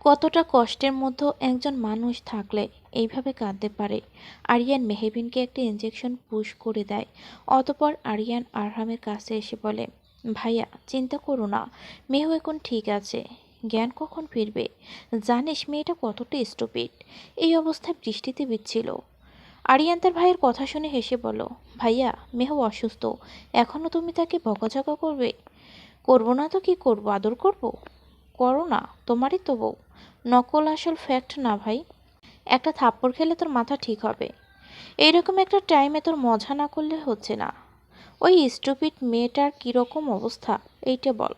কতটা কষ্টের মধ্যে একজন মানুষ থাকলে এইভাবে কাঁদতে পারে। আরিয়ান মেহেবিনকে একটা ইঞ্জেকশন পুশ করে দেয়। অতপর আরিয়ান আরহামের কাছে এসে বলে, ভাইয়া, চিন্তা করো না, মেহু এখন ঠিক আছে। জ্ঞান কখন ফিরবে? জানিস মেয়েটা কতটা স্টুপিড এই অবস্থায় বৃষ্টিতে বিচ্ছিল আরিয়ান তার ভাইয়ের কথা শুনে হেসে বলো ভাইয়া, মেহু অসুস্থ। এখনও তুমি তাকে বকাঝকা করবে? করব না তো কি করব? আদর করব? করো না, তোমারই তো বউ। নকল আসল ফ্যাক্ট না ভাই। একটা থাপ্পড় খেলে তোর মাথা ঠিক হবে। এইরকম একটা টাইমে তোর মজা না করলে হচ্ছে না। ওই স্টুপিড মেয়েটার কীরকম অবস্থা, এইটা বল।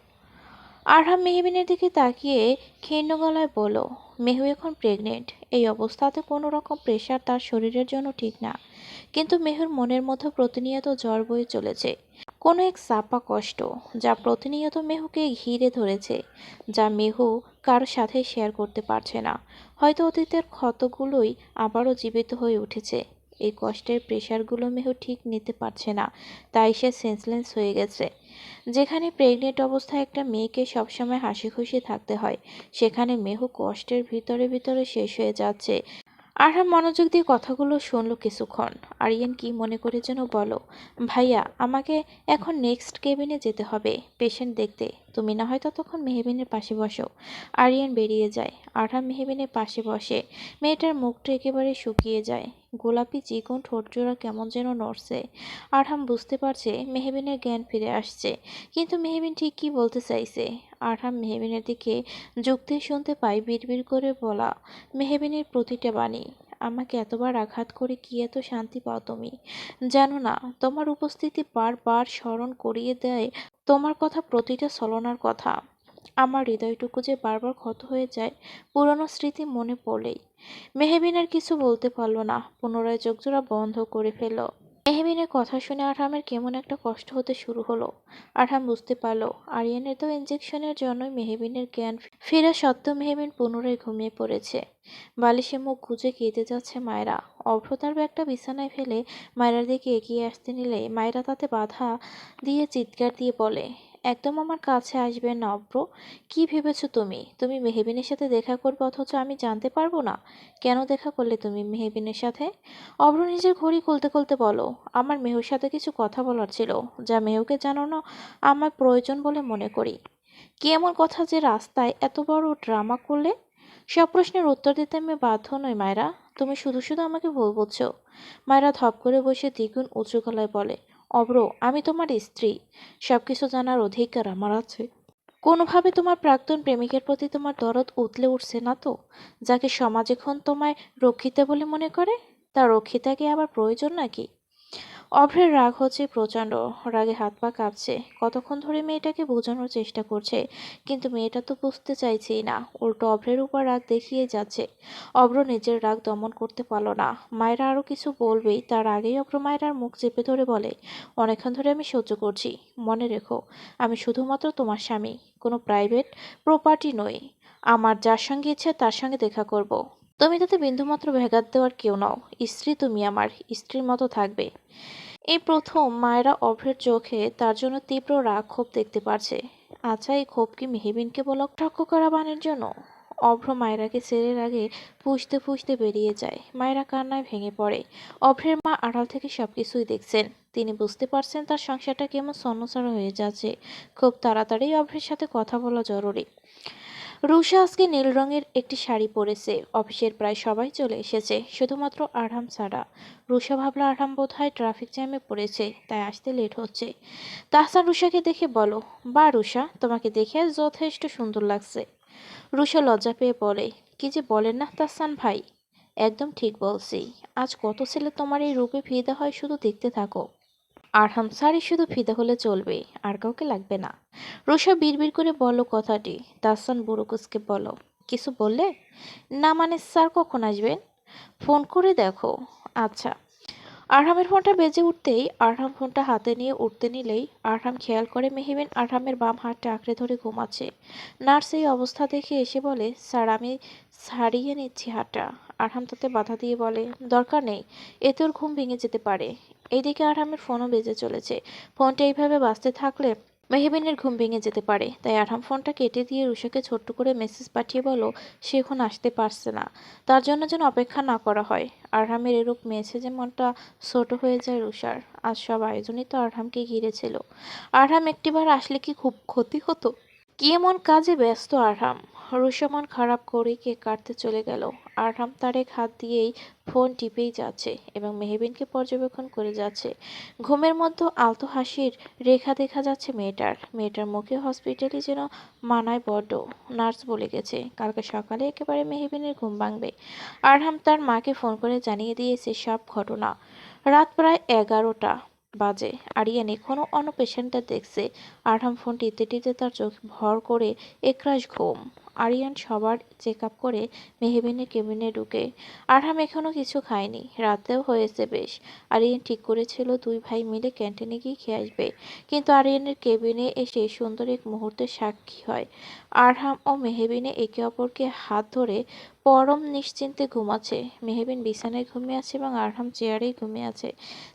আরহাম মেহবিনের দিকে তাকিয়ে ক্ষীণ গলায় বলল, মেহু এখন প্রেগনেন্ট এই অবস্থাতে কোনো রকম প্রেশার তার শরীরের জন্য ঠিক না। কিন্তু মেহুর মনের মধ্যে প্রতিনিয়ত জ্বর বয়ে চলেছে। কোনো এক চাপা কষ্ট যা প্রতিনিয়ত মেহুকে ঘিরে ধরেছে, যা মেহু কারোর সাথে শেয়ার করতে পারছে না। হয়তো অতীতের ক্ষতগুলোই আবারও জীবিত হয়ে উঠেছে। এই কষ্টের প্রেশারগুলো মেহু ঠিক নিতে পারছে না, তাই সে সেন্সলেন্স হয়ে গেছে। যেখানে প্রেগনেন্ট অবস্থায় একটা মেয়েকে সবসময় হাসি খুশি থাকতে হয়, সেখানে মেহু কষ্টের ভিতরে ভিতরে শেষ হয়ে যাচ্ছে আরহাম মনোযোগ দিয়ে কথাগুলো শুনলো কিছুক্ষণ। আরিয়ান কি মনে করে যেন বলো, ভাইয়া, আমাকে এখন নেক্সট কেবিনে যেতে হবে পেশেন্ট দেখতে। তুমি না হয়তো তখন মেহবিনের পাশে বসো। আরিয়ান বেরিয়ে যায়। আঠা মেহবিনের পাশে বসে। মেয়েটার মুখটা একেবারে শুকিয়ে যায়। গোলাপি চিকন ঠোঁটজোড়া কেমন যেন নড়ছে। আরহাম বুঝতে পারছে মেহবিনের জ্ঞান ফিরে আসছে। কিন্তু মেহবিন ঠিক কী বলতে চাইছে? আরহাম মেহবিনের দিকে যুক্তি শুনতে পাই বিড়বিড় করে বলা মেহবিনের প্রতিটা বাণী। আমাকে এতবার আঘাত করে কি এত শান্তি পাও তুমি? জানো না, তোমার উপস্থিতি বারবার স্মরণ করিয়ে দেয় তোমার কথা প্রতিটা ছলনার কথা। আমার হৃদয়টুকু যে বারবার ক্ষত হয়ে যায়, পুরনো স্মৃতি মনে পড়েই। মেহেবিনার আর কিছু বলতে পারল না, পুনরায় চোখজোড়া বন্ধ করে ফেলল। মেহবিনের কথা শুনে আরহামের কেমন একটা কষ্ট হতে শুরু হলো। আরহাম বুঝতে পারল, আরিয়ানের তো ইঞ্জেকশনের জন্যই মেহেবিনের জ্ঞান ফেরা সত্ত্বেও মেহেবিন পুনরায় ঘুমিয়ে পড়েছে। বালিশে মুখ গুজে কেঁদে যাচ্ছে মায়েরা। অভ্রতার ব্যাগটা বিছানায় ফেলে মায়েরার দিকে এগিয়ে আসতে নিলে মায়েরা তাতে বাধা দিয়ে চিৎকার দিয়ে বলে একদম আমার কাছে আসবে না অভ্র কী ভেবেছো তুমি? তুমি মেহবিনের সাথে দেখা করবে অথচ আমি জানতে পারব না। কেন দেখা করলে তুমি মেহেবিনের সাথে? অভ্র নিজের ঘড়ি খুলতে খুলতে বলো, আমার মেহুর সাথে কিছু কথা বলার ছিল, যা মেহুকে জানানো আমার প্রয়োজন বলে মনে করি। কি এমন কথা যে রাস্তায় এত বড় ড্রামা করলে? সব প্রশ্নের উত্তর দিতে আমি বাধ্য নই, মায়েরা। তুমি শুধু শুধু আমাকে ভুল বুঝছ। মায়েরা ধপ করে বসে দ্বিগুণ উঁচু গলায় বলে অব্র, আমি তোমার স্ত্রী। সব কিছু জানার অধিকার আমার আছে। কোনোভাবে তোমার প্রাক্তন প্রেমিকের প্রতি তোমার দরদ উতলে উঠছে না তো? যাকে সমাজ এখন তোমায় রক্ষিতা বলে মনে করে তা রক্ষিতাকে আবার প্রয়োজন নাকি? অভ্রের রাগ হচ্ছে প্রচণ্ড। রাগে হাত পা কাঁপছে। কতক্ষণ ধরে মেয়েটাকে বোঝানোর চেষ্টা করছে, কিন্তু মেয়েটা তো বুঝতে চাইছেই না। উল্টো অভ্রের উপর রাগ দেখিয়ে যাচ্ছে। অভ্র নিজের রাগ দমন করতে পারল না। মায়েরা আরও কিছু বলবেই, তার আগেই অভ্র মায়েরার মুখ চেপে ধরে বলে, অনেকক্ষণ ধরে আমি সহ্য করছি। মনে রেখো, আমি শুধুমাত্র তোমার স্বামী। কোনো প্রাইভেট প্রপার্টি নই। আমার যার সঙ্গে ইচ্ছে তার সঙ্গে দেখা করব। তুমি তাতে বিন্দুমাত্র ভেগাত দেওয়ার কেউ নাও। স্ত্রী তুমি আমার। স্ত্রীর মতো থাকবে। এই প্রথম মায়েরা অভ্রের চোখে তার জন্য তীব্র রাগ ক্ষোভ দেখতে পারছে। আচ্ছা এই ক্ষোভ কি মেহেবিনকে বলক ঠক্ক করা বানের জন্য। অভ্র মায়েরাকে ছেড়ে আগে ফুসতে ফুসতে বেরিয়ে যায়। মায়েরা কান্নায় ভেঙে পড়ে। অভ্রের মা আড়াল থেকে সবকিছুই দেখছেন। তিনি বুঝতে পারছেন তার সংসারটা কেমন সন্নসার হয়ে যাচ্ছে। খুব তাড়াতাড়ি অভ্রের সাথে কথা বলা জরুরি। রুষা আজকে নীল রঙের একটি শাড়ি পরেছে। অফিসের প্রায় সবাই চলে এসেছে, শুধুমাত্র আরহাম ছাড়া। রুষা ভাবলো, আরহাম বোধ হয় ট্রাফিক জ্যামে পড়েছে, তাই আসতে লেট হচ্ছে। তাহসান রুষাকে দেখে বলো, বা রুষা তোমাকে দেখে যথেষ্ট সুন্দর লাগছে। রুষা লজ্জা পেয়ে বলে, কি যে বলেন না তাহসান ভাই? একদম ঠিক বলছি। আজ কত ছেলে তোমার এই রূপে ফিদা হয় শুধু দেখতে থাকো। আরহাম সারি শুধু ফিদা হলে চলবে, আর কাউকে লাগবে না। রুষা বিড়বিড় করে বলো কথাটি। তাসান বুরুকুসকে বলো কিছু বললে? না মানে স্যার কখন আসবেন? ফোন করে দেখো। আচ্ছা। আরহামের ফোনটা বেজে উঠতেই আরহাম ফোনটা হাতে নিয়ে উঠতে নিলেই আরহাম খেয়াল করে মেহিবিন আরহামের বাম হাতটা আঁকড়ে ধরে ঘুমাচ্ছে। নার্স এই অবস্থা দেখে এসে বলে, স্যার, আমি ছাড়িয়ে নিচ্ছি হাতটা। আরহাম তাতে বাধা দিয়ে বলে, দরকার নেই এতে ওর ঘুম ভেঙে যেতে পারে। এদিকে আরহামের ফোনও বেজে চলেছে। ফোনটা এইভাবে বাঁচতে থাকলে মেহবিনের ঘুম ভেঙে যেতে পারে, তাই আরহাম ফোনটা কেটে দিয়ে রুষাকে ছোট্ট করে মেসেজ পাঠিয়ে বলো, সে এখন আসতে পারছে না। তার জন্য যেন অপেক্ষা না করা হয়। আরহামের এরূপ মেসেজে মনটা ছোট হয়ে যায় রুষার আজ সব আয়োজনই তো আরহামকে ঘিরেছিল আরহাম একটিবার আসলে কি খুব ক্ষতি হতো? কি এমন কাজে ব্যস্ত আরহাম রুষা মন খারাপ করে কেক কাটতে চলে গেল। আরহাম তার এক হাত দিয়েই ফোন টিপেই যাচ্ছে এবং মেহবিনকে পর্যবেক্ষণ করে যাচ্ছে। ঘুমের মধ্যে আলতো হাসির রেখা দেখা যাচ্ছে মেয়েটার। মেয়েটার মুখে হসপিটালে যেন মানায় বড্ড, নার্স বলে গেছে। কালকে সকালে একেবারে মেহবিনের ঘুম ভাঙবে। আরহাম তার মাকে ফোন করে জানিয়ে দিয়েছে সব ঘটনা। রাত প্রায় এগারোটা বাজে। আরিয়ান এখনও অন্য পেশেন্টটা দেখছে। আরহাম ফোন টিতে টিতে তার চোখ ভর করে একরাশ ঘুম। আরিয়ান সবার চেক আপ করে মেহবিনের কেবিনে ঢুকে। আরহাম এখনও কিছু খায়নি, রাতেও হয়েছে বেশ। আরিয়ান ঠিক করেছিল দুই ভাই মিলে ক্যান্টিনে গিয়ে খেয়ে আসবে। কিন্তু আরিয়ানের কেবিনে এসে সুন্দর এক মুহূর্তের সাক্ষী হয়। আরহাম ও মেহবিনে একে অপরকে হাত ধরে পরম নিশ্চিন্তে ঘুমাচ্ছে। মেহবিন বিছানায় ঘুমিয়ে আছে এবং আরহাম চেয়ারেই ঘুমিয়ে আছে।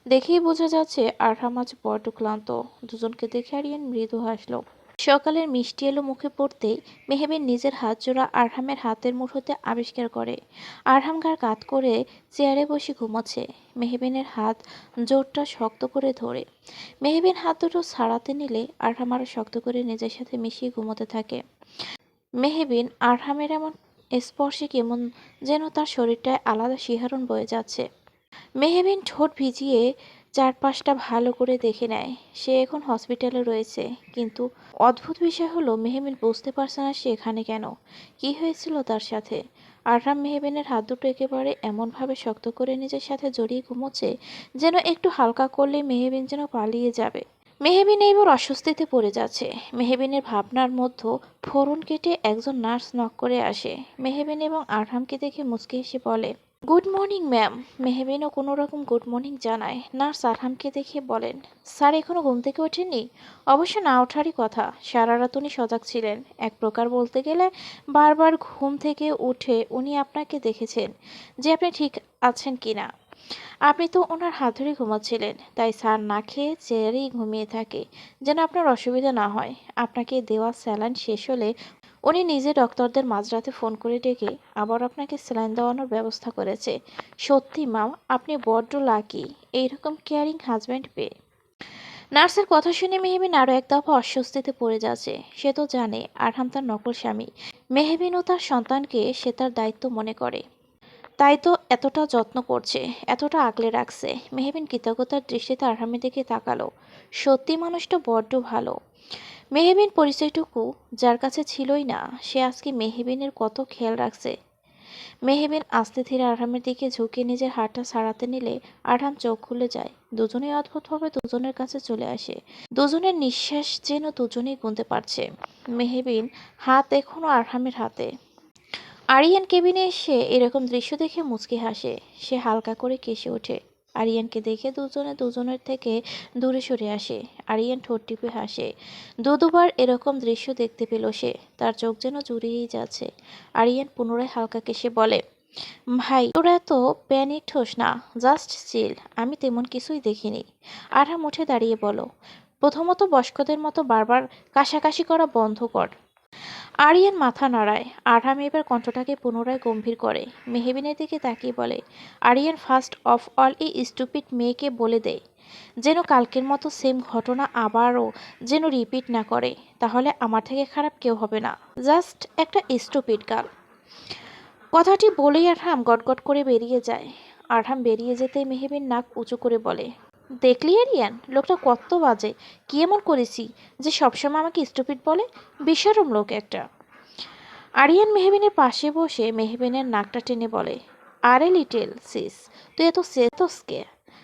দেখেই বোঝা যাচ্ছে আরহাম আজ বড্ড ক্লান্ত। দুজনকে দেখে আরিয়ান মৃদু হাসলো। সকালের মিষ্টি এলো মুখে পড়তেই মেহবিন নিজের হাত জোড়া আরহামের হাতের মুঠোতে আবিষ্কার করে। আরহাম গার কাত করে চেয়ারে বসে ঘুমোচ্ছে। মেহেবিনের হাত জোরটা শক্ত করে ধরে। মেহেবিন হাত দুটো ছাড়াতে নিলে আরহাম আরও শক্ত করে নিজের সাথে মিশিয়ে ঘুমোতে থাকে। মেহেবিন আরহামের এমন স্পর্শে কেমন যেন তার শরীরটায় আলাদা শিহরণ বয়ে যাচ্ছে। মেহেবিন ঠোঁট ভিজিয়ে চারপাশটা ভালো করে দেখে নেয়। সে এখন হসপিটালে রয়েছে। কিন্তু অদ্ভুত বিষয় হলো মেহবিন বুঝতে পারছে না সে এখানে কেন। কি হয়েছিল তার সাথে? আরহাম মেহবিনের হাত দুটো একেবারে এমনভাবে শক্ত করে নিজের সাথে জড়িয়ে ঘুমোচ্ছে, যেন একটু হালকা করলে মেহবিন যেন পালিয়ে যাবে। মেহবিন এইবার অস্বস্তিতে পড়ে যাচ্ছে। মেহবিনের ভাবনার মধ্যে ফোরন কেটে একজন নার্স নক করে আসে। মেহবিন এবং আরহামকে দেখে মুচকে হেসে বলে গুড মর্নিং, ম্যাম। মেহবিনও কোনো রকম গুড মর্নিং জানায়। নার্স আরহামকে দেখে বলেন, স্যার এখনও ঘুম থেকে ওঠেননি? অবশ্য না ওঠারই কথা। সারা রাত উনি সজাগ ছিলেন। এক প্রকার বলতে গেলে, বারবার ঘুম থেকে উঠে উনি আপনাকে দেখেছেন যে আপনি ঠিক আছেন কি না। আপনি তো ওনার হাত ধরে ঘুমাচ্ছিলেন, তাই স্যার না খেয়ে চেয়ারেই ঘুমিয়ে থাকে। যেন আপনার অসুবিধা না হয়। আপনাকে দেওয়া স্যালাইন শেষ হলে উনি নিজে ডক্টরদের মাঝরাতে ফোন করে ডেকে আবার আপনাকে স্যালাইন দেওয়ানোর ব্যবস্থা করেছে। সত্যি, মা, আপনি বড্ড লাকি। এইরকম কেয়ারিং হাজব্যান্ড পেয়ে। নার্সের কথা শুনে মেহবিন আরও এক দফা অস্বস্তিতে পড়ে যাচ্ছে। সে তো জানে, আরহাম তার নকল স্বামী। মেহবিন ও তার সন্তানকে সে তার দায়িত্ব মনে করে। তাই তো এতটা যত্ন করছে, এতটা আগলে রাখছে। মেহবিন কৃতজ্ঞতার দৃষ্টিতে আরহামের দিকে তাকালো। সত্যি, মানুষটা বড্ড ভালো। মেহবিন পরিচয়টুকু যার কাছে ছিলই না, সে আজকে মেহেবিনের কত খেয়াল রাখছে। মেহেবিন আস্তে ধীরে আরহামের দিকে ঝুঁকে নিজের হাতটা সারাতে নিলে আরহাম চোখ খুলে যায়। দুজনেই অদ্ভুতভাবে দুজনের কাছে চলে আসে। দুজনের নিঃশ্বাস যেন দুজনেই গুনতে পারছে। মেহবিন হাত এখনও আরহামের হাতে। আরিয়ান কেবিনে এসে এরকম দৃশ্য দেখে মুচকি হাসে। সে হালকা করে কেসে ওঠে। আরিয়ানকে দেখে দুজনে দুজনের থেকে দূরে সরে আসে। আরিয়ান ঠোঁট টিপে হাসে। দু দুবার এরকম দৃশ্য দেখতে পেল সে। তার চোখ যেন জুড়িয়েই যাচ্ছে। আরিয়ান পুনরায় হালকা কেসে বলে, ভাই, তোরা এত প্যানিক হোস না, জাস্ট চিল, আমি তেমন কিছুই দেখিনি। আরহাম উঠে দাঁড়িয়ে বলো, প্রথমত বয়স্কদের মতো বারবার কাশাকাশি করা বন্ধ কর। আরিয়ান মাথা নাড়ায়। আরহাম এবার কণ্ঠটাকে পুনরায় গম্ভীর করে। মেহেবিনের দিকে তাকিয়ে বলে, আরিয়ান ফার্স্ট অফ অল এই স্টুপিড মেয়েকে বলে দেয় যেন কালকের মতো সেম ঘটনা আবারও যেন রিপিট না করে। তাহলে আমার থেকে খারাপ কেউ হবে না। জাস্ট একটা স্টুপিড গার্ল কথাটি বলেই আরহাম গটগট করে বেরিয়ে যায়। আরহাম বেরিয়ে যেতে মেহবিন নাক উঁচু করে বলে দেখলি, এরিয়ান? লোকটা কত বাজে। কি এমন করেছি যে সবসময় আমাকে স্টুপিড বলে? বিশরম লোক একটা। আরিয়ান মেহবিনের পাশে বসে মেহবিনের নাকটা টেনে বলে, আরে লিটেল সিস তুই এত সেতসকে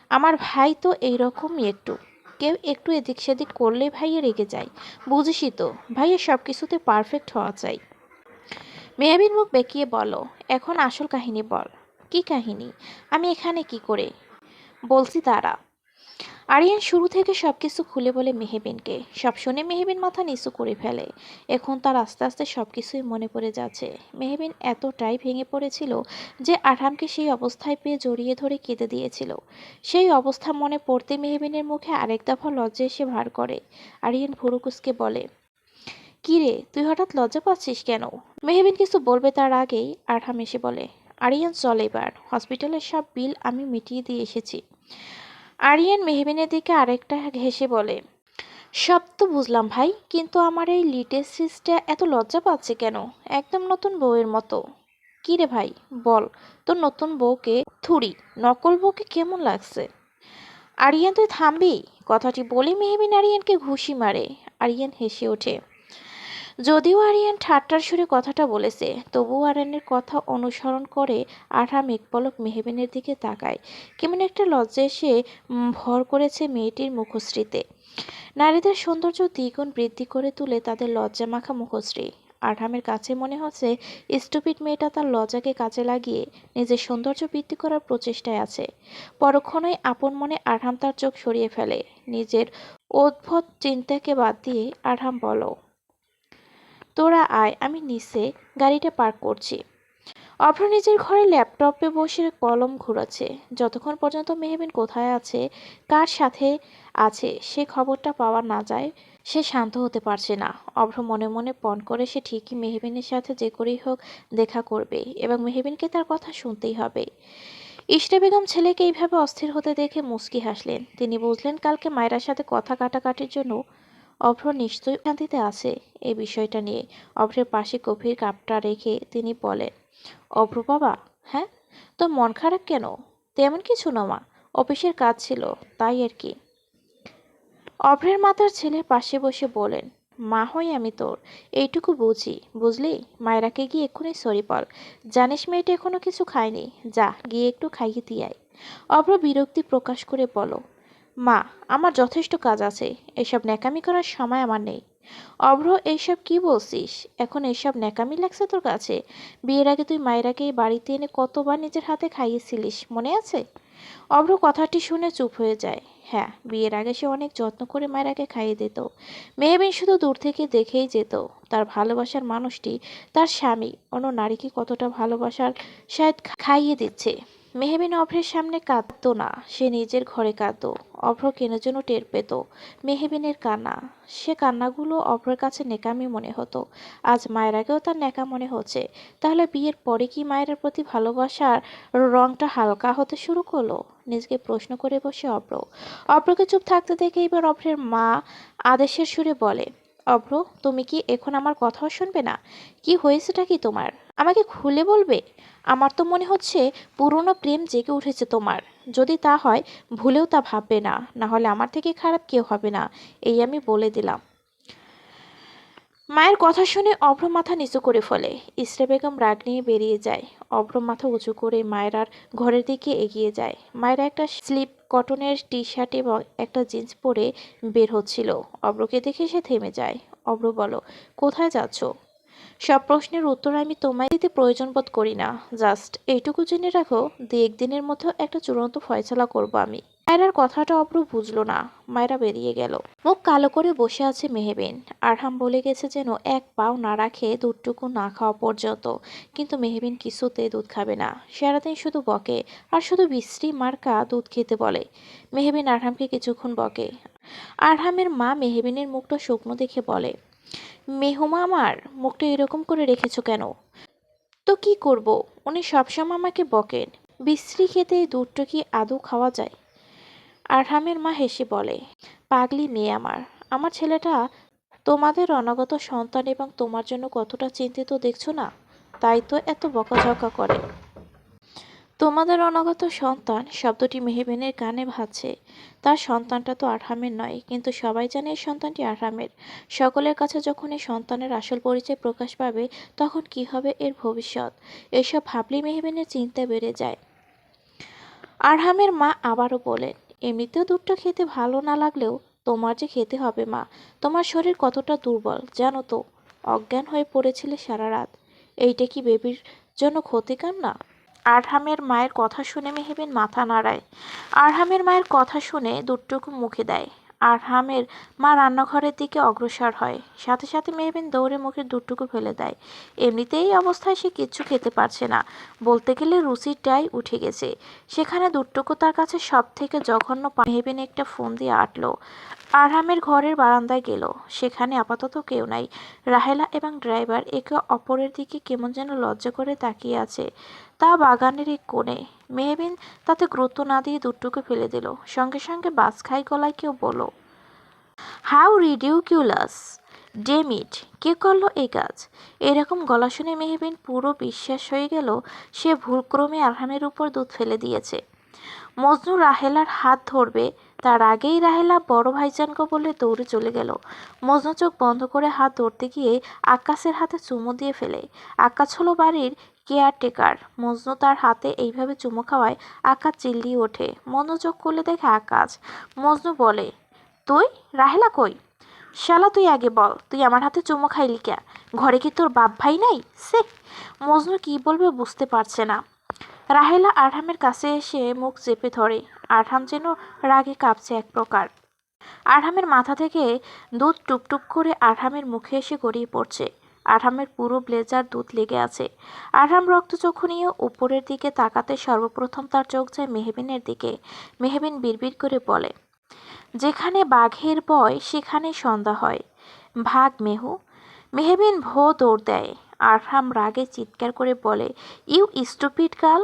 আমার ভাই তো এইরকমই একটু। কেউ একটু এদিক সেদিক করলে ভাইয়ে রেগে যায়। বুঝিসই তো ভাইয়ের সব কিছুতে পারফেক্ট হওয়া চাই। মেহবিন মুখ বেঁকিয়ে বলো, এখন আসল কাহিনী বল। কি কাহিনী? আমি এখানে কি করে? বলছি তারা আরিয়ান শুরু থেকে সবকিছু খুলে বলে মেহেবিনকে। সব শুনে মেহেবিন মাথা নিচু করে ফেলে। এখন তার আস্তে আস্তে সবকিছুই মনে পড়ে যাচ্ছে। মেহেবিন এতটাই ভেঙে পড়েছিল যে আরহামকে সেই অবস্থায় পেয়ে জড়িয়ে ধরে কেঁদে দিয়েছিল। সেই অবস্থা মনে পড়তে মেহেবিনের মুখে আরেক দফা লজ্জা এসে ভার করে। আরিয়ান ভুরুকুসকে বলে কিরে তুই হঠাৎ লজ্জা পাচ্ছিস কেন? মেহেবিন কিছু বলবে তার আগেই আরহাম এসে বলে, আরিয়ান চল এবার। হসপিটালের সব বিল আমি মিটিয়ে দিয়ে এসেছি। আরিয়ান মেহবিনের দিকে আরেকটা ঘেসে বলে, সব তো বুঝলাম ভাই, কিন্তু আমার এই লিটেস্ট সিসটা এত লজ্জা পাচ্ছে কেন? একদম নতুন বউয়ের মতো। কি রে ভাই, বল, তোর নতুন বউকে থুড়ি, নকল বউকে কেমন লাগছে? আরিয়ান, তুই থামবি? কথাটি বলে মেহবিন আরিয়ানকে ঘুষি মারে। আরিয়ান হেসে ওঠে যদিও আরিয়ান ঠাট্টার সুরে কথাটা বলেছে, তবুও আরিয়ানের কথা অনুসরণ করে আরহাম এক পলক মেহবিনের দিকে তাকায়। কেমন একটা লজ্জা এসে ভর করেছে মেয়েটির মুখশ্রীতে। নারীদের সৌন্দর্য দ্বিগুণ বৃদ্ধি করে তুলে তাদের লজ্জা মাখা মুখশ্রী। আরহামের কাছে মনে হচ্ছে, স্টুপিড মেয়েটা তার লজ্জাকে কাজে লাগিয়ে নিজের সৌন্দর্য বৃদ্ধি করার প্রচেষ্টায় আছে। পরক্ষণেই আপন মনে আরহাম তার চোখ সরিয়ে ফেলে। নিজের অদ্ভুত চিন্তাকে বাদ দিয়ে আরহাম বলো তোরা আয়, আমি নিচে গাড়িটা পার্ক করছি। অভ্র নিজের ঘরে ল্যাপটপে বসে কলম ঘুরাচ্ছে। যতক্ষণ পর্যন্ত মেহবিন কোথায় আছে, কার সাথে আছে, সে খবরটা পাওয়া না যায়, সে শান্ত হতে পারছে না। অভ্র মনে মনে পণ করে সে ঠিকই মেহবিনের সাথে যে করেই হোক দেখা করবে এবং মেহবিনকে তার কথা শুনতেই হবে। ইশরা বেগম ছেলেকে এইভাবে অস্থির হতে দেখে মুচকি হাসলেন। তিনি বুঝলেন কালকে মায়েরার সাথে কথা কাটাকাটির জন্য অভ্র নিশ্চয়ই শান্তিতে আছে। এই বিষয়টা নিয়ে অভ্রের পাশে গভীর কাপটা রেখে তিনি বলেন, অভ্র বাবা হ্যাঁ? তো মন খারাপ কেন? তেমন কিছু না মা, অফিসের কাজ ছিল, তাই আর কি। অভ্রের মাতার ছেলে পাশে বসে বলেন, মা হই আমি তোর, এইটুকু বুঝি, বুঝলি? মায়েরাকে গিয়ে এক্ষুনি সরি বল। জানিস মেয়েটা এখনও কিছু খায়নি? যা, গিয়ে একটু খাইয়ে দিয়ে আয়। অভ্র বিরক্তি প্রকাশ করে বলো মা, আমার যথেষ্ট কাজ আছে। এসব ন্যাকামি করার সময় আমার নেই। অভ্র, এইসব কি বলছিস? এখন এইসব ন্যাকামি লাগছে তোর কাছে? বিয়ের আগে তুই মায়েরাকে বাড়িতে এনে কতবার নিজের হাতে খাইয়েছিলিস, মনে আছে? অভ্র কথাটি শুনে চুপ হয়ে যায়। হ্যাঁ বিয়ের আগে সে অনেক যত্ন করে মায়েরাকে খাইয়ে দিত। মেহবিন শুধু দূর থেকে দেখেই যেত। তার ভালোবাসার মানুষটি তার স্বামী। অন্য নারীকে কতটা ভালোবাসার শায়দ খাইয়ে দিচ্ছে? মেহবিন অভ্রের সামনে কাঁদতো না, সে নিজের ঘরে কাঁদতো, অভ্র কেন যেন টের পেত। মেহবিনের কান্না, সে কান্নাগুলো অভ্রের কাছে নেকামি মনে হতো। আজ মায়ের আগেও তার নেকা মনে হচ্ছে। তাহলে বিয়ের পরে কি মায়ের প্রতি ভালোবাসার রংটা হালকা হতে শুরু করল? নিজেকে প্রশ্ন করে বসে অভ্র। অভ্রকে চুপ থাকতে দেখে এবার অভ্রের মা আদেশের সুরে বলে, অভ্র, তুমি কি এখন আমার কথাও শুনবে না? কি হয়েছেটা কি তোমার? আমাকে খুলে বলবে? আমার তো মনে হচ্ছে পুরনো প্রেম জেগে উঠেছে তোমার। যদি তা হয়, ভুলেও তা ভাববে না। না হলে আমার থেকে খারাপ কেউ হবে না, এই আমি বলে দিলাম। মায়ের কথা শুনে অভ্র মাথা নিচু করে ফেলে। ইসরা বেগম রাগ নিয়ে বেরিয়ে যায়। অভ্র মাথা উঁচু করে মায়েরার ঘরের দিকে এগিয়ে যায়। মায়েরা একটা স্লিপ, কটনের টি শার্ট এবং একটা জিন্স পরে বের হচ্ছিল। অভ্রকে দেখে সে থেমে যায়। অভ্র বলো, কোথায় যাচ্ছ? সব প্রশ্নের উত্তর আমি তোমায় দিতে প্রয়োজন বোধ করি না। জাস্ট এইটুকু জেনে রাখো, দু একদিনের মধ্যে একটা চূড়ান্ত ফয়সলা করব আমি। মায়েরার কথাটা অব্র বুঝলো না। মায়েরা বেরিয়ে গেল। মুখ কালো করে বসে আছে মেহবিন। আরহাম বলে গেছে যেন এক পাও না রাখে দুধটুকু না খাওয়া পর্যন্ত। কিন্তু মেহবিন কিছুতে দুধ খাবে না। সারাদিন শুধু বকে, আর শুধু বিশ্রী মার্কা দুধ খেতে বলে। মেহবিন আরহামকে কিছুক্ষণ বকে। আরহামের মা মেহবিনের মুখটা শুকনো দেখে বলে মেহুমা আমার মুখটা এরকম করে রেখেছো কেন? তো কি করব? উনি সবসময় আমাকে বকেন। বিশ্রী খেতে এই দুধটা কি আদৌ খাওয়া যায়? আরহামের মা হেসে বলে, পাগলি মেয়ে আমার। আমার ছেলেটা তোমাদের অনাগত সন্তান এবং তোমার জন্য কতটা চিন্তিত দেখছ না? তাই তো এত বকাঝকা করে। তোমাদের অনাগত সন্তান শব্দটি মেহবিনের কানে ভাজছে তার সন্তানটা তো আরহামের নয়, কিন্তু সবাই জানে এই সন্তানটি আরহামের। সকলের কাছে যখন এই সন্তানের আসল পরিচয় প্রকাশ পাবে, তখন কি হবে এর ভবিষ্যৎ? এসব ভাবলেই মেহবিনের চিন্তা বেড়ে যায়। আরহামের মা আবারও বলেন, এমনিতেও দুধটা খেতে ভালো না লাগলেও তোমার যে খেতে হবে মা, তোমার শরীর কতটা দুর্বল জানো তো? অজ্ঞান হয়ে পড়েছিলে সারা রাত। এইটা কি বেবির জন্য ক্ষতিকর না? আরহামের মায়ের কথা শুনে মেহবিন মাথা নাড়ায়। আরহামের মায়ের কথা শুনে দুটুকু মুখে দেয়। আরহামের মা রান্নাঘরের দিকে অগ্রসর হয়। সাথে সাথে মেহবিন দৌড়ে মুখে দুটুকু ফেলে দেয়। এমনিতেই অবস্থায় সে কিচ্ছু খেতে পারছে না। বলতে গেলে রুচিটাই উঠে গেছে। সেখানে দুটুকু তার কাছে সব থেকে জঘন্য মেহবিন একটা ফোন দিয়ে আটলো। আরহামের ঘরের বারান্দায় গেল। সেখানে আপাতত কেউ নাই। রাহেলা এবং ড্রাইভার একে অপরের দিকে কেমন যেন লজ্জা করে তাকিয়ে আছে। তা বাগানের এক কোণে। মেহবিন তাতে গুরুত্ব না দিয়ে দুটুকু ফেলে দিল। সঙ্গে সঙ্গে বাস খাই গলায় কেউ বলো হাউ রিডিউকিউলাস? ডেমিট কে করল এই কাজ? এরকম গলা শুনে মেহবিন পুরো বিশ্বাস হয়ে গেল, সে ভুলক্রমে আরহামের উপর দুধ ফেলে দিয়েছে। মজনু রাহেলার হাত ধরবে তার আগেই রাহেলা বড় ভাইজানকে বলে দৌড়ে চলে গেল। মজনু চোখ বন্ধ করে হাত ধরতে গিয়ে আকাশের হাতে চুমু দিয়ে ফেলে। আকাশ হলো বাড়ির কেয়ারটেকার। মজনু তার হাতে এইভাবে চুমু খাওয়ায় আকাশ চিল্লিয়ে ওঠে। মনোযোগ করলে দেখে আকাশ, মজনু বলে, তুই? রাহেলা কই? শালা, তুই আগে বল, তুই আমার হাতে চুমু খাইলি কে ঘরে কি তোর বাপ ভাই নাই? সে মজনু কি বলবে বুঝতে পারছে না। রাহেলা আরহামের কাছে এসে মুখ চেপে ধরে। আরহাম যেন রাগে কাঁপছে এক প্রকার। আরহামের মাথা থেকে দুধ টুপটুপ করে আরহামের মুখে এসে গড়িয়ে পড়ছে। আরহামের পুরো ব্লেজার দুধ লেগে আছে। আরহাম রক্তচক্ষু নিয়ে উপরের দিকে তাকাতে সর্বপ্রথম তার চোখ যায় মেহবিনের দিকে। মেহবিন বিড়বিড় করে বলে, যেখানে বাঘের বয়, সেখানে সন্ধ্যা হয়। ভাগ মেহু। মেহবিন ভো দৌড় দেয়। আরহাম রাগে চিৎকার করে বলে ইউ স্টুপিড গার্ল?